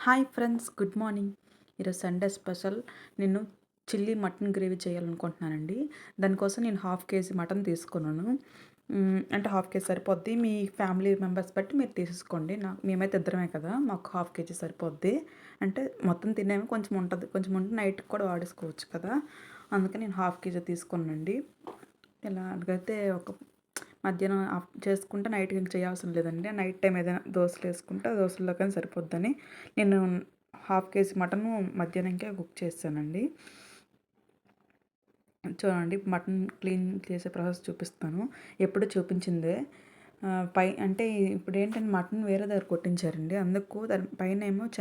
Hi friends good morning. ఈరోజు Sunday special. నేను chilli mutton gravy చేయాలనుకుంటున్నానండి. దానికోసం నేను హాఫ్ కేజీ మటన్ తీసుకున్నాను. అంటే హాఫ్ కేజీ సరిపోద్ది. మీ ఫ్యామిలీ మెంబర్స్ బట్టి మీరు తీసుకోండి నాకు మేమైతే ఇద్దరమే కదా మాకు హాఫ్ కేజీ సరిపోద్ది. అంటే మొత్తం తినేమి కొంచెం ఉంటుంది కొంచెం ఉంటే నైట్కి కూడా వాడేసుకోవచ్చు కదా. అందుకని నేను హాఫ్ కేజీ తీసుకున్నానండి. ఇలా ఒక మధ్యాహ్నం ఆఫ్ చేసుకుంటే నైట్కి ఇంక చేయాల్సిన లేదండి. నైట్ టైం ఏదైనా దోశలు వేసుకుంటే దోశల్లో కానీ సరిపోద్దని నేను హాఫ్ కేజీ మటన్ మధ్యాహ్నంకే కుక్ చేస్తానండి. చూడండి మటన్ క్లీన్ చేసే ప్రాసెస్ చూపిస్తాను. ఎప్పుడు చూపించిందే? పై అంటే ఇప్పుడు ఏంటంటే మటన్ వేరే దగ్గర కొట్టించారండి. అందుకు దాని పైన ఏమో చ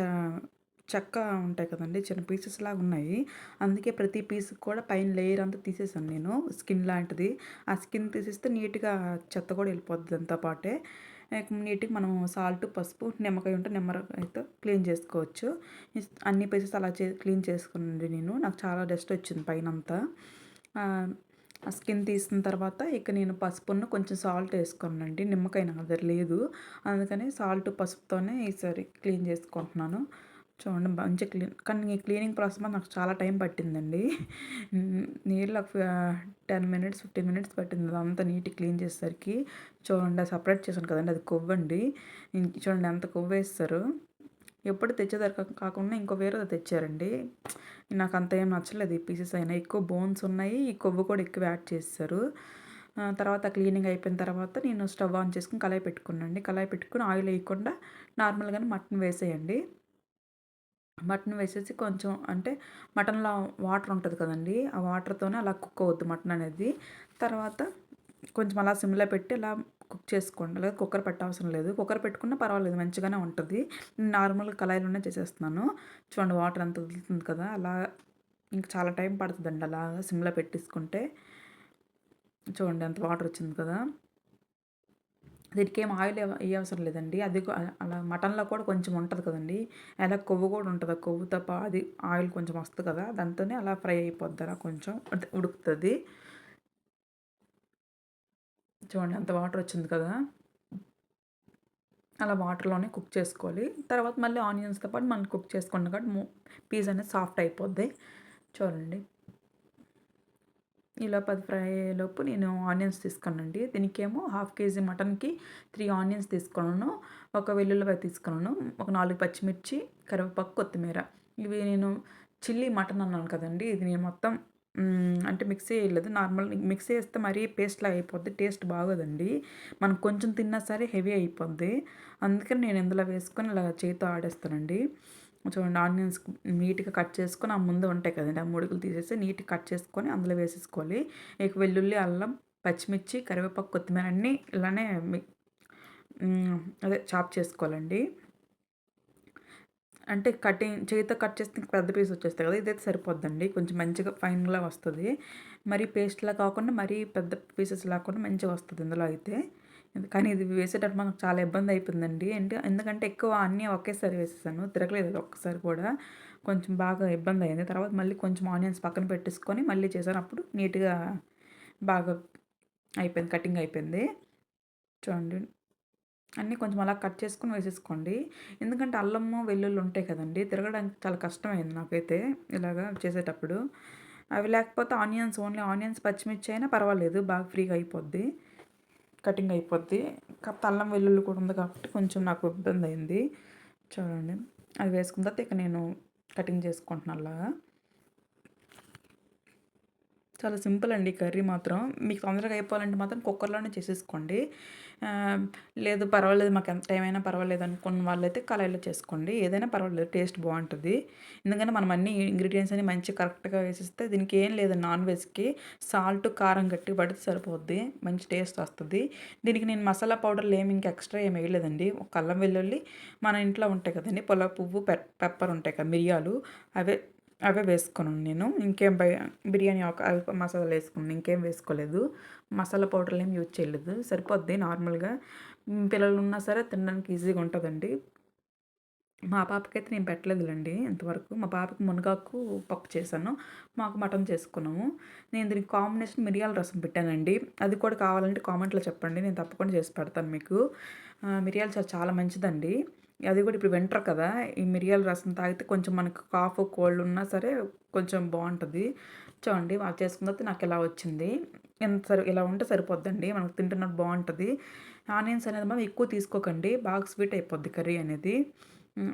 చెక్క ఉంటాయి కదండి. చిన్న పీసెస్ లాగా ఉన్నాయి. అందుకే ప్రతి పీస్ కూడా పైన లేయర్ అంతా తీసేసాను నేను. స్కిన్ లాంటిది. ఆ స్కిన్ తీసేస్తే నీట్గా చెత్త కూడా వెళ్ళిపోద్ది దాంతో పాటే. ఇక నీట్గా మనం సాల్ట్ పసుపు నిమ్మకాయ ఉంటే నిమ్మకాయతో క్లీన్ చేసుకోవచ్చు. అన్ని పీసెస్ అలా చే క్లీన్ చేసుకున్నానండి నేను. నాకు చాలా డస్ట్ వచ్చింది పైన అంతా ఆ, ఆ స్కిన్ తీసిన తర్వాత ఇక నేను పసుపును కొంచెం సాల్ట్ వేసుకున్నానండి నిమ్మకాయ నా దగ్గర లేదు. అందుకని సాల్ట్ పసుపుతోనే ఈసారి క్లీన్ చేసుకుంటున్నాను. చూడండి మంచి క్లీన్ కానీ ఈ క్లీనింగ్ ప్రాసెస్ మాత్రం నాకు చాలా టైం పట్టిందండి. నీళ్ళు టెన్ మినిట్స్ ఫిఫ్టీన్ మినిట్స్ పట్టింది అదంతా నీట్ క్లీన్ చేసేసరికి. చూడండి సపరేట్ చేశాను కదండి అది కొవ్వండి. చూడండి ఎంత కొవ్వు వేస్తారు ఎప్పుడు తెచ్చేదారు కాకుండా ఇంకో వేరే తెచ్చారండి. నాకు అంత ఏం నచ్చలేదు ఈ పీసెస్ అయినా. ఎక్కువ బోన్స్ ఉన్నాయి ఈ కొవ్వు కూడా ఎక్కువ యాడ్ చేస్తారు. తర్వాత క్లీనింగ్ అయిపోయిన తర్వాత నేను స్టవ్ ఆన్ చేసుకుని కళాయి పెట్టుకున్నాండి కళాయి పెట్టుకుని ఆయిల్ వేయకుండా నార్మల్గానే మటన్ వేసేయండి. మటన్ వేసేసి కొంచెం అంటే మటన్లో వాటర్ ఉంటుంది కదండి ఆ వాటర్తోనే అలా కుక్ అవుద్ది మటన్ అనేది. తర్వాత కొంచెం అలా సిమ్లో పెట్టి అలా కుక్ చేసుకోండి. లేదా కుక్కర్ పెట్టవసరం లేదు. కుక్కర్ పెట్టుకున్నా పర్వాలేదు మంచిగానే ఉంటుంది. నేను నార్మల్ కళాయిలోనే చేసేస్తున్నాను. చూడండి వాటర్ అంత వదులుతుంది కదా అలా ఇంకా చాలా టైం పడుతుందండి అలా సిమ్లో పెట్టేసుకుంటే. చూడండి అంత వాటర్ వచ్చింది కదా. దీనికి ఏం ఆయిల్ వేయవసరం లేదండి. అది అలా మటన్లో కూడా కొంచెం ఉంటుంది కదండి. అలా కొవ్వు కూడా ఉంటుంది. కొవ్వు తప్ప అది ఆయిల్ కొంచెం వస్తుంది కదా దాంతోనే అలా ఫ్రై అయిపోద్ది అలా కొంచెం ఉడుకుతుంది. చూడండి అంత వాటర్ వచ్చింది కదా. అలా వాటర్లోనే కుక్ చేసుకోవాలి. తర్వాత మళ్ళీ ఆనియన్స్తో పాటు మనం కుక్ చేసుకున్న కాబట్టి పీస్ అనేది సాఫ్ట్ అయిపోద్ది. చూడండి. ఇలా పది ఫ్రై అయ్యేలోపు నేను ఆనియన్స్ తీసుకున్నానండి. దీనికేమో హాఫ్ కేజీ మటన్కి త్రీ ఆనియన్స్ తీసుకున్నాను. ఒక వెల్లుల్లిపాయ తీసుకున్నాను. ఒక నాలుగు పచ్చిమిర్చి కరివేపాకు కొత్తిమీర. ఇవి నేను చిల్లీ మటన్ అన్నాను కదండి. ఇది నేను మొత్తం అంటే మిక్సీ వేయలేదు నార్మల్ మిక్సీ వేస్తే మరీ పేస్ట్లా అయిపోద్ది. టేస్ట్ బాగోదండి. మనం కొంచెం తిన్నా సరే హెవీ అయిపోద్ది. అందుకని నేను ఇందులో వేసుకొని ఇలా చేతితో ఆడేస్తానండి. చూడండి ఆనియన్స్ నీట్గా కట్ చేసుకొని ఆ ముందు ఉంటాయి కదండి ఆ ముడుకులు తీసేసి నీట్గా కట్ చేసుకొని అందులో వేసేసుకోవాలి. ఇక వెల్లుల్లి అల్లం పచ్చిమిర్చి కరివేపాకు కొత్తిమీర అన్నీ ఇలానే అదే చాప్ చేసుకోవాలండి. అంటే కటింగ్ చేతితో కట్ చేస్తే పెద్ద పీస్ వచ్చేస్తాయి కదా ఇదైతే సరిపోద్దండి. కొంచెం మంచిగా ఫైన్గా వస్తుంది. మరీ పేస్ట్లా కాకుండా మరీ పెద్ద పీసెస్ లేకుండా మంచిగా వస్తుంది ఇందులో అయితే. కానీ ఇది వేసేటప్పుడు మనకు చాలా ఇబ్బంది అయిపోయిందండి అంటే ఎందుకంటే ఎక్కువ అన్నీ ఒకేసారి వేసేసాను. తిరగలేదు అది ఒక్కసారి కూడా. కొంచెం బాగా ఇబ్బంది అయింది. తర్వాత మళ్ళీ కొంచెం ఆనియన్స్ పక్కన పెట్టేసుకొని మళ్ళీ చేశాను. అప్పుడు నీట్గా బాగా అయిపోయింది. కటింగ్ అయిపోయింది. చూడండి. అన్నీ కొంచెం అలా కట్ చేసుకుని వేసేసుకోండి. ఎందుకంటే అల్లము వెల్లుల్లి ఉంటాయి కదండి. తిరగడానికి చాలా కష్టమైంది నాకైతే ఇలాగా చేసేటప్పుడు. అవి లేకపోతే ఆనియన్స్ ఓన్లీ ఆనియన్స్ పచ్చిమిర్చి అయినా పర్వాలేదు. బాగా ఫ్రీగా అయిపోద్ది. కటింగ్ అయిపోద్ది. కాకపోతే అల్లం వెల్లుల్లి కూడా ఉంది కాబట్టి కొంచెం నాకు ఇబ్బంది అయింది. చూడండి. అది వేసుకున్న తర్వాత ఇక నేను కటింగ్ చేసుకుంటున్నాను అలాగా. చాలా సింపుల్ అండి కర్రీ మాత్రం. మీకు తొందరగా అయిపోవాలంటే మాత్రం కుక్కర్లోనే చేసేసుకోండి. లేదు పర్వాలేదు మాకు ఎంత టైం అయినా పర్వాలేదు అనుకున్న వాళ్ళైతే కళాయిలో చేసుకోండి. ఏదైనా పర్వాలేదు టేస్ట్ బాగుంటుంది. ఎందుకంటే మనం అన్ని ఇంగ్రీడియంట్స్ అన్ని మంచి కరెక్ట్గా వేసిస్తే దీనికి ఏం లేదు నాన్ వెజ్కి సాల్ట్ కారం గట్టి పడితే సరిపోద్ది. మంచి టేస్ట్ వస్తుంది. దీనికి నేను మసాలా పౌడర్లు ఏమి ఇంకా ఎక్స్ట్రా ఏమి వేయలేదండి. ఒక అల్లం వెల్లుల్లి మన ఇంట్లో ఉంటాయి కదండి పొల పువ్వు పెప్పర్ ఉంటాయి కదా మిరియాలు అవే అవే వేసుకున్నాను నేను. ఇంకేం బయ బిర్యానీ ఒక అవి మసాలాలు వేసుకున్నాను. ఇంకేం వేసుకోలేదు. మసాలా పౌడర్లు ఏం యూజ్ చేయలేదు. సరిపోద్ది నార్మల్గా. పిల్లలు ఉన్నా సరే తినడానికి ఈజీగా ఉంటుందండి. మా పాపకైతే నేను పెట్టలేదులేండి ఇంతవరకు. మా పాపకి మునగాకు పప్పు చేశాను. మాకు మటన్ చేసుకున్నాము. నేను దీనికి కాంబినేషన్ మిరియాల రసం పెట్టానండి. అది కూడా కావాలంటే కామెంట్లో చెప్పండి. నేను తప్పకుండా చేసి పెడతాను మీకు. మిరియాలు చా- చాలా మంచిదండి. అది కూడా ఇప్పుడు వింటర్ కదా. ఈ మిరియాల రసం తాగితే కొంచెం మనకు కాఫ్ కోల్డ్ ఉన్నా సరే కొంచెం బాగుంటుంది. చూడండి వాళ్ళు చేసుకున్న తర్వాత నాకు ఇలా వచ్చింది. ఎంత సరి ఇలా ఉంటే సరిపోద్దండి. మనకు తింటున్నట్టు బాగుంటుంది. ఆనియన్స్ అనేది మనం ఎక్కువ తీసుకోకండి. బాగా స్వీట్ అయిపోద్ది కర్రీ అనేది.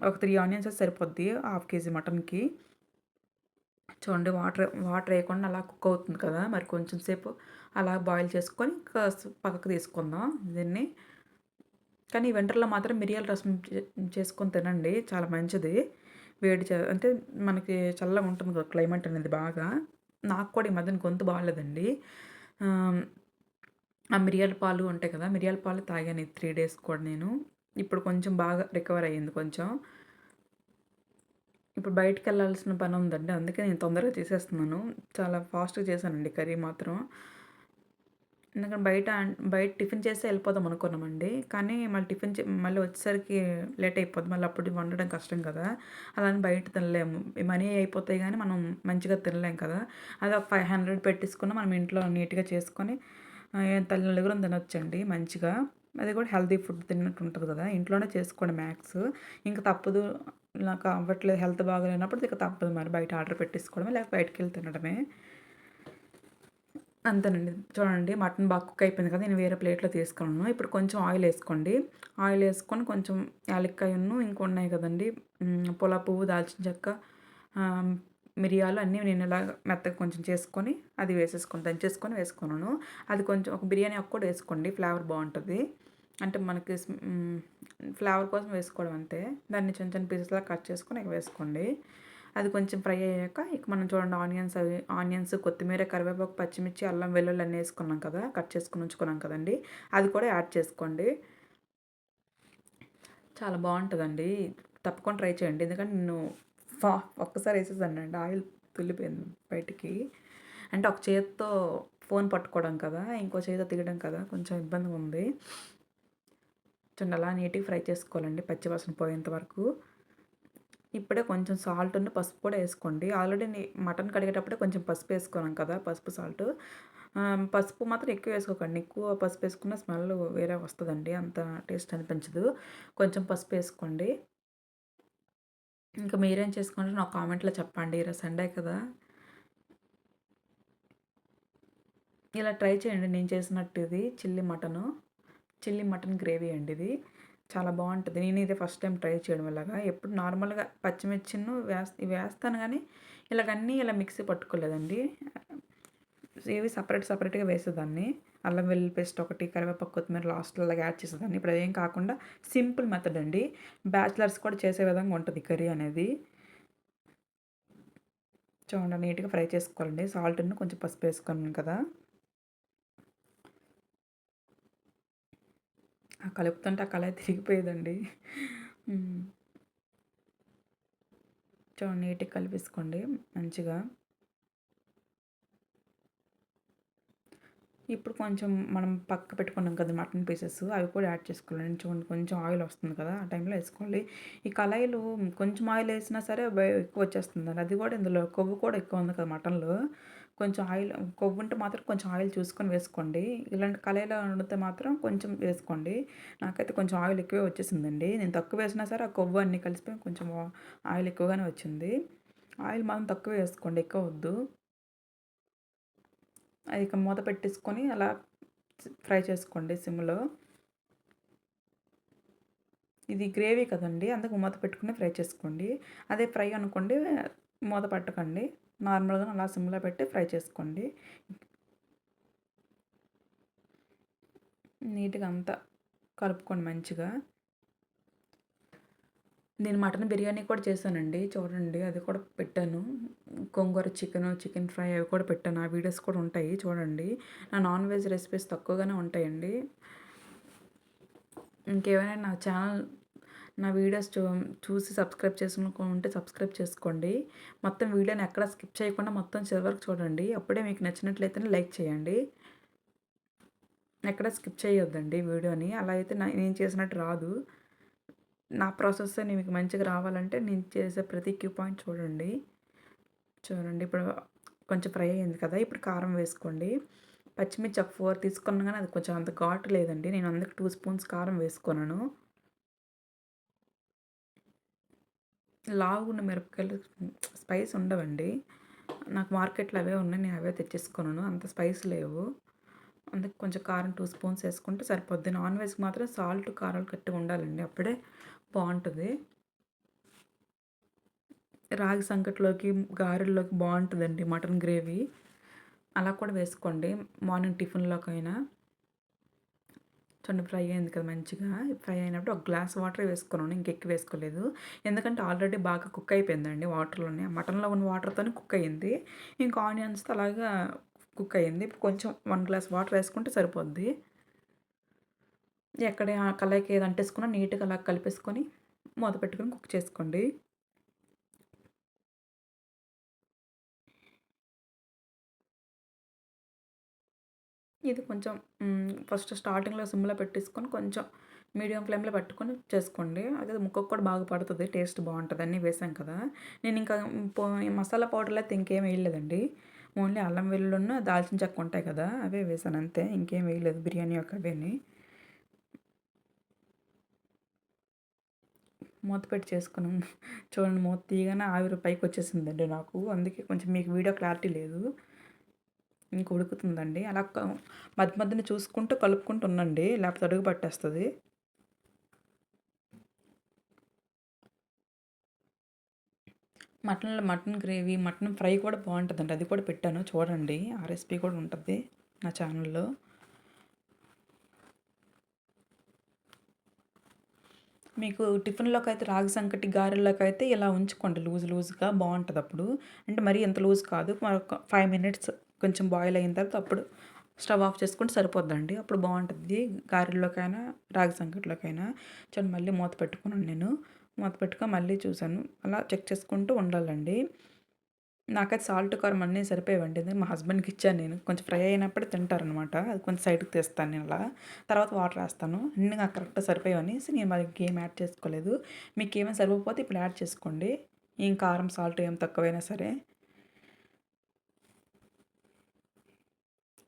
ఒక త్రీ ఆనియన్స్ సరిపోద్ది హాఫ్ కేజీ మటన్కి. చూడండి వాటర్ వాటర్ వేయకుండా అలా కుక్ అవుతుంది కదా మరి కొంచెం సేపు అలా బాయిల్ చేసుకొని పక్కకు తీసుకుందాం దీన్ని. కానీ వింటర్లో మాత్రం మిరియాల రసం చేసుకొని తినండి చాలా మంచిది. వేడి అంటే మనకి చల్లగా ఉంటుంది కదా క్లైమేట్ అనేది బాగా. నాకు కూడా ఈ మధ్యన గొంతు బాగాలేదండి. ఆ మిరియాల పాలు ఉంటాయి కదా మిరియాల పాలు తాగాను త్రీ డేస్ కూడా నేను. ఇప్పుడు కొంచెం బాగా రికవర్ అయ్యింది కొంచెం. ఇప్పుడు బయటకు వెళ్ళాల్సిన పని ఉందండి. అందుకే నేను తొందరగా చేసేస్తున్నాను చాలా ఫాస్ట్గా చేశానండి కర్రీ మాత్రం. ఎందుకంటే బయట బయట టిఫిన్ చేస్తే వెళ్ళిపోదాం అనుకున్నామండి. కానీ మళ్ళీ టిఫిన్ మళ్ళీ వచ్చేసరికి లేట్ అయిపోద్ది. మళ్ళీ అప్పుడు వండడం కష్టం కదా. అలానే బయట తినలేము. మనీ అయిపోతాయి కానీ మనం మంచిగా తినలేం కదా. అది ఒక ఫైవ్ హండ్రెడ్ పెట్టేసుకున్న మనం ఇంట్లో నీట్గా చేసుకొని తల్లి నలుగురం తినొచ్చండి మంచిగా. అది కూడా హెల్తీ ఫుడ్ తిన్నట్టు ఉంటుంది కదా. ఇంట్లోనే చేసుకోండి మ్యాక్స్. ఇంకా తప్పదు. నాకు అవ్వట్లేదు హెల్త్ బాగలేనప్పుడు ఇక తప్పదు మరి బయట ఆర్డర్ పెట్టేసుకోవడమే లేకపోతే బయటకు వెళ్ళి తినడమే. అంతేనండి. చూడండి మటన్ బాగా కుక్ అయిపోయింది కదా నేను వేరే ప్లేట్లో తీసుకున్నాను. ఇప్పుడు కొంచెం ఆయిల్ వేసుకోండి. ఆయిల్ వేసుకొని కొంచెం యాలక్కాయను ఇంకొన్నాయి కదండి. పొల పువ్వు దాల్చిన చెక్క మిరియాలు అన్నీ నేను ఇలా మెత్తగా కొంచెం చేసుకొని అది వేసేసుకొని దంచేసుకొని వేసుకున్నాను. అది కొంచెం ఒక బిర్యానీ అక్క కూడా వేసుకోండి ఫ్లేవర్ బాగుంటుంది. అంటే మనకి ఫ్లేవర్ కోసం వేసుకోవడం అంతే. దాన్ని చిన్న చిన్న పీసెస్లా కట్ చేసుకొని వేసుకోండి. అది కొంచెం ఫ్రై అయ్యాక ఇక మనం చూడండి ఆనియన్స్ అవి ఆనియన్స్ కొత్తిమీర కరివేపాకు పచ్చిమిర్చి అల్లం వెల్లుల్లి అన్నీ వేసుకున్నాం కదా కట్ చేసుకుని ఉంచుకున్నాం కదండి. అది కూడా యాడ్ చేసుకోండి. చాలా బాగుంటుందండి. తప్పకుండా ట్రై చేయండి. ఎందుకంటే నేను ఫా ఒక్కసారి వేసేసానండి ఆయిల్ తుల్లిపోయింది బయటికి. అంటే ఒక చేతితో ఫోన్ పట్టుకోవడం కదా ఇంకో చేతితో తీయడం కదా కొంచెం ఇబ్బందిగా ఉంది. చూడండి అలా నీట్గా ఫ్రై చేసుకోవాలండి పచ్చివాసన పోయేంత వరకు. ఇప్పుడే కొంచెం సాల్ట్ ఉన్న పసుపు కూడా వేసుకోండి. ఆల్రెడీ మటన్ కడిగేటప్పుడే కొంచెం పసుపు వేసుకున్నాం కదా పసుపు సాల్ట్. పసుపు మాత్రం ఎక్కువ వేసుకోకండి. ఎక్కువ పసుపు వేసుకున్న స్మెల్ వేరే వస్తుందండి అంత టేస్ట్ అనిపించదు. కొంచెం పసుపు వేసుకోండి. ఇంకా మీరేం చేసుకుంటే నాకు కామెంట్లో చెప్పండి ఈరోజు సండే కదా. ఇలా ట్రై చేయండి నేను చేసినట్టు ఇది chilli mutton. Chilli mutton gravy అండి ఇది. చాలా బాగుంటుంది. నేను ఇదే ఫస్ట్ టైం ట్రై చేయడం ఇలాగా. ఎప్పుడు నార్మల్గా పచ్చిమిర్చిను వేస్త వేస్తాను కానీ ఇలాగన్నీ ఇలా మిక్సీ పట్టుకోలేదండి. ఇవి సపరేట్ సపరేట్గా వేసేదాన్ని. అల్లం వెల్లుల్లి పేస్ట్ ఒకటి కరివేపాకు కొత్తిమీర లాస్ట్లో అలాగే యాడ్ చేసేదాన్ని. ఇప్పుడు అదేం కాకుండా సింపుల్ మెథడ్ అండి. బ్యాచిలర్స్ కూడా చేసే విధంగా ఉంటుంది కర్రీ అనేది. చూడండి నీట్గా ఫ్రై చేసుకోవాలండి. సాల్ట్ను కొంచెం పసుపు వేసుకున్నాను కదా. ఆ కలుపుతుంటే ఆ కళ తిరిగిపోయేదండి. చూడండి నీట్గా కలిపేసుకోండి మంచిగా. ఇప్పుడు కొంచెం మనం పక్క పెట్టుకున్నాం కదా మటన్ పీసెస్ అవి కూడా యాడ్ చేసుకోవాలి. చూడండి కొంచెం ఆయిల్ వస్తుంది కదా ఆ టైంలో వేసుకోవాలి ఈ కళాయిలు కొంచెం ఆయిల్ వేసినా సరే ఎక్కువ వచ్చేస్తుంది అది కూడా ఇందులో కొవ్వు కూడా ఎక్కువ ఉంది కదా మటన్లో. కొంచెం ఆయిల్ కొవ్వు ఉంటే మాత్రం కొంచెం ఆయిల్ చూసుకొని వేసుకోండి. ఇలాంటి కళాయిలో ఉండితే మాత్రం కొంచెం వేసుకోండి. నాకైతే కొంచెం ఆయిల్ ఎక్కువే వచ్చేసిందండి. నేను తక్కువ వేసినా సరే ఆ కొవ్వు అన్నీ కలిసిపోయి కొంచెం ఆయిల్ ఎక్కువగానే వచ్చింది. ఆయిల్ మాత్రం తక్కువ వేసుకోండి ఎక్కువ వద్దు. అది ఇక మూత పెట్టేసుకొని అలా ఫ్రై చేసుకోండి సిమ్లో. ఇది గ్రేవీ కదండి అందుకు మూత పెట్టుకుని ఫ్రై చేసుకోండి. అదే ఫ్రై అనుకోండి మూత పట్టకండి. నార్మల్గా అలా సిమ్లో పెట్టి ఫ్రై చేసుకోండి. నీట్గా అంతా కలుపుకోండి మంచిగా. నేను మటన్ బిర్యానీ కూడా చేశానండి. చూడండి అది కూడా పెట్టాను. గోంగూర చికెన్ చికెన్ ఫ్రై అవి కూడా పెట్టాను. ఆ వీడియోస్ కూడా ఉంటాయి చూడండి. నా నాన్ వెజ్ రెసిపీస్ తక్కువగానే ఉంటాయండి. ఇంకేమైనా నా ఛానల్ నా వీడియోస్ చూ చూసి సబ్స్క్రైబ్ చేసుకుంటే సబ్స్క్రైబ్ చేసుకోండి. మొత్తం వీడియోని ఎక్కడ స్కిప్ చేయకుండా మొత్తం చివరికి చూడండి. అప్పుడే మీకు నచ్చినట్లయితేనే లైక్ చేయండి. ఎక్కడ స్కిప్ చేయొద్దండి వీడియోని. అలా అయితే నేను చేసినట్టు రాదు. నా ప్రాసెస్ మీకు మంచిగా రావాలంటే నేను చేసే ప్రతి క్యూ పాయింట్ చూడండి. చూడండి. ఇప్పుడు కొంచెం ఫ్రై అయింది కదా ఇప్పుడు కారం వేసుకోండి. పచ్చిమిర్చి ఒక ఫోర్ తీసుకున్నా కానీ అది కొంచెం అంత ఘాటు లేదండి. నేను అందుకు టూ స్పూన్స్ కారం వేసుకున్నాను. లావుగున్న మిరపకాయలు స్పైస్ ఉండవండి. నాకు మార్కెట్లో అవే ఉన్నాయి నేను అవే తెచ్చేసుకున్నాను. అంత స్పైస్ లేవు. అందుకు కొంచెం కారం టూ స్పూన్స్ వేసుకుంటే సరిపోద్ది. నాన్ వెజ్కి మాత్రం సాల్ట్ కారాలు గట్టిగా ఉండాలండి. అప్పుడే బాగుంటుంది. రాగి సంకట్లోకి గారెల్లోకి బాగుంటుందండి మటన్ గ్రేవీ. అలా కూడా వేసుకోండి. మార్నింగ్ టిఫిన్లోకైనా. చూడండి ఫ్రై అయింది కదా మంచిగా. ఫ్రై అయినప్పుడు ఒక గ్లాస్ వాటర్ వేసుకున్నాను ఇంకెక్కి వేసుకోలేదు. ఎందుకంటే ఆల్రెడీ బాగా కుక్ అయిపోయిందండి వాటర్లోనే. మటన్లో ఉన్న వాటర్తోనే కుక్ అయ్యింది ఇంకా ఆనియన్స్తో అలాగా కుక్ అయ్యింది కొంచెం వన్ గ్లాస్ వాటర్ వేసుకుంటే సరిపోద్ది. ఎక్కడ కలయికి ఏది అంటేసుకున్నా నీట్గా అలా కలిపేసుకొని మూత పెట్టుకొని కుక్ చేసుకోండి. ఇది కొంచెం ఫస్ట్ స్టార్టింగ్లో సిమ్లో పెట్టేసుకొని కొంచెం మీడియం ఫ్లేమ్లో పెట్టుకొని చేసుకోండి. అది ముక్కకు కూడా బాగా పడుతుంది టేస్ట్ బాగుంటుంది. అన్నీ వేసాం కదా. నేను ఇంకా మసాలా పౌడర్లో అయితే ఇంకేం వేయలేదండి. ఓన్లీ అల్లం వెల్లుల్లిను దాల్చిన చెక్క ఉంటాయి కదా అవే వేసాను అంతే. ఇంకేం వేయలేదు బిర్యానీ యొక్క అవేని. మూత పెట్టి చేసుకున్నాం. చూడండి మూత తీయగానే ఆవిరి పైకి వచ్చేసిందండి నాకు. అందుకే కొంచెం మీకు వీడియో క్లారిటీ లేదు. ఇంక ఉడుకుతుందండి. అలా మధ్య మధ్యన చూసుకుంటూ కలుపుకుంటూ ఉండండి. లేకపోతే అడుగు పట్టేస్తుంది. మటన్లో మటన్ గ్రేవీ మటన్ ఫ్రై కూడా బాగుంటుందండి. అది కూడా పెట్టాను. చూడండి. ఆ రెసిపీ కూడా ఉంటుంది నా ఛానల్లో. మీకు టిఫిన్లోకి అయితే రాగి సంకటి గారెల్లోకి అయితే ఇలా ఉంచుకోండి. లూజ్ లూజ్గా బాగుంటుంది అప్పుడు అంటే మరీ ఎంత లూజ్ కాదు. మరొక ఫైవ్ మినిట్స్ కొంచెం బాయిల్ అయిన తర్వాత అప్పుడు స్టవ్ ఆఫ్ చేసుకుంటే సరిపోద్దండి. అప్పుడు బాగుంటుంది. గారెల్లోకైనా రాగి సంకట్లోకైనా. చూడండి మళ్ళీ మూత పెట్టుకున్నాను నేను. మూత పెట్టుకొని మళ్ళీ చూశాను. అలా చెక్ చేసుకుంటూ ఉండాలండి. నాకైతే సాల్ట్ కారం అన్నీ సరిపోయేవండి. మా హస్బెండ్కి ఇచ్చాను నేను. కొంచెం ఫ్రై అయినప్పుడే తింటారనమాట అది కొంచెం సైడ్కి తీస్తాను నేను అలా. తర్వాత వాటర్ వేస్తాను. అన్నీ నాకు కరెక్ట్గా సరిపోయేవని నేను మరి ఇంకేం యాడ్ చేసుకోలేదు. మీకు ఏమైనా సరిపోతే ఇప్పుడు యాడ్ చేసుకోండి. ఏం కారం సాల్ట్ ఏం తక్కువైనా సరే.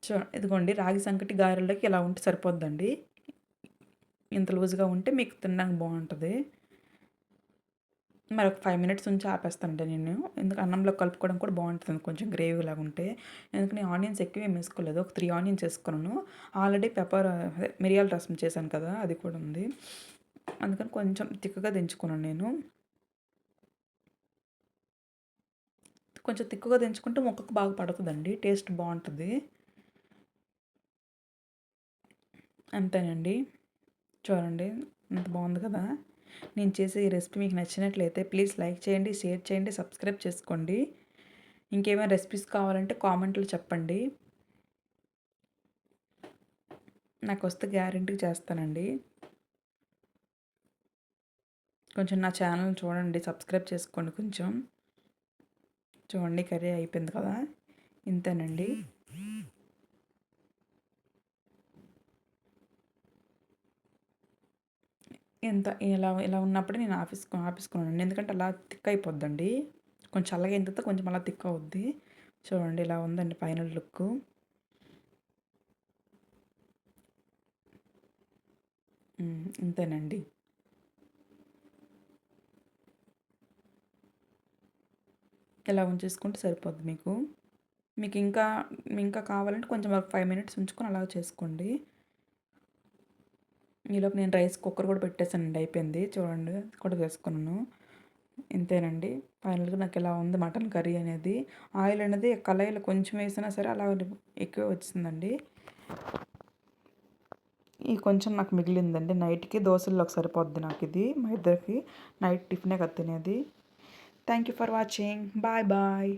చూ ఇదిగోండి రాగి సంకటి గారెలకి ఇలా ఉంటే సరిపోద్దండి. ఇంత లూజ్గా ఉంటే మీకు తినడానికి బాగుంటుంది. మరి ఒక ఫైవ్ మినిట్స్ ఉంచి ఆపేస్తానండి నేను. ఎందుకు అన్నంలో కలుపుకోవడం కూడా బాగుంటుంది కొంచెం గ్రేవీ లాగా ఉంటే. ఎందుకని ఆనియన్స్ ఎక్కువ ఏం వేసుకోలేదు ఒక త్రీ ఆనియన్స్ వేసుకున్నాను. ఆల్రెడీ పెప్పర్ మిరియాల రసం చేశాను కదా అది కూడా ఉంది. అందుకని కొంచెం తిక్కగా దించుకున్నాను నేను. కొంచెం తిక్కుగా దించుకుంటే మొక్కకు బాగా పడుతుందండి టేస్ట్ బాగుంటుంది. అంతేనండి. చూడండి ఇంత బాగుంది కదా. నేను చేసే ఈ రెసిపీ మీకు నచ్చినట్లయితే ప్లీజ్ లైక్ చేయండి షేర్ చేయండి సబ్స్క్రైబ్ చేసుకోండి. ఇంకేమైనా రెసిపీస్ కావాలంటే కామెంట్లో చెప్పండి. నాకు వస్తే గ్యారంటీ చేస్తానండి. కొంచెం నా ఛానల్ చూడండి సబ్స్క్రైబ్ చేసుకోండి కొంచెం. చూడండి కర్రీ అయిపోయింది కదా. ఇంతేనండి. ఎంత ఇలా ఇలా ఉన్నప్పుడే నేను ఆఫీస్ ఆపేసుకున్నాను ఎందుకంటే అలా థిక్ అయిపోద్దండి కొంచెం చల్లగా అయిన తర్వాత కొంచెం అలా థిక్ అవుద్ది చూడండి ఇలా ఉందండి ఫైనల్ లుక్ ఇంతేనండి. ఇలా ఉంచేసుకుంటే సరిపోద్ది మీకు. మీకు ఇంకా ఇంకా కావాలంటే కొంచెం ఒక ఫైవ్ మినిట్స్ ఉంచుకొని అలా చేసుకోండి. ఈలోపు నేను రైస్ కుక్కర్ కూడా పెట్టేసానండి అయిపోయింది. చూడండి కూడా వేసుకున్నాను ఇంతేనండి. ఫైనల్గా నాకు ఇలా ఉంది మటన్ కర్రీ అనేది. ఆయిల్ అనేది కళాయిలో కొంచెం వేసినా సరే అలా ఎక్కువ వచ్చిందండి. ఈ కొంచెం నాకు మిగిలిందండి. నైట్కి దోశల్లోకి సరిపోద్ది నాకు ఇది. మా ఇద్దరికి నైట్ టిఫినే కదా తినేది. Thank you for watching. Bye bye.